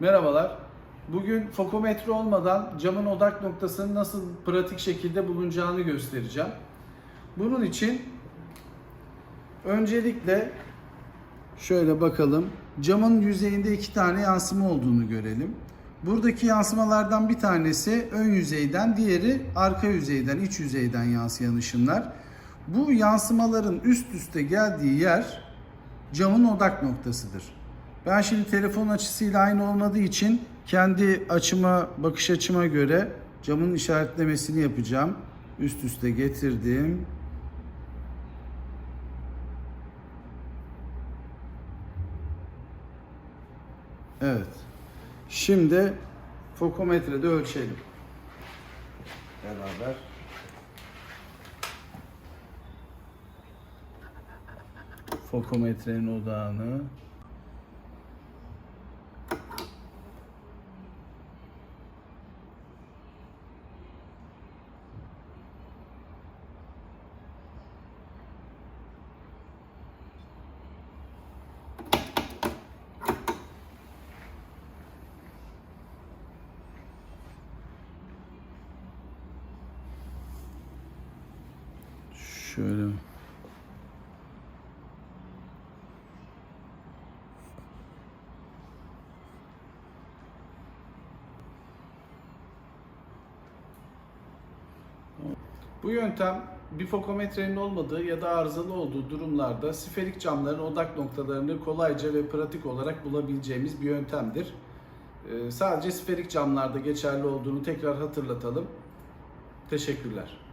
Merhabalar. Bugün fokometre olmadan camın odak noktasının nasıl pratik şekilde bulunacağını göstereceğim. Bunun için öncelikle şöyle bakalım. Camın yüzeyinde iki tane yansıma olduğunu görelim. Buradaki yansımalardan bir tanesi ön yüzeyden, diğeri arka yüzeyden, iç yüzeyden yansıyan ışınlar. Bu yansımaların üst üste geldiği yer camın odak noktasıdır. Ben şimdi telefon açısıyla aynı olmadığı için kendi açıma, bakış açıma göre camın işaretlemesini yapacağım. Üst üste getirdim. Evet. Şimdi fokometrede ölçelim. Beraber. Fokometrenin odağını şöyle Bu yöntem bir fokometrenin olmadığı ya da arızalı olduğu durumlarda siferik camların odak noktalarını kolayca ve pratik olarak bulabileceğimiz bir yöntemdir. Ee, sadece siferik camlarda geçerli olduğunu tekrar hatırlatalım. Teşekkürler.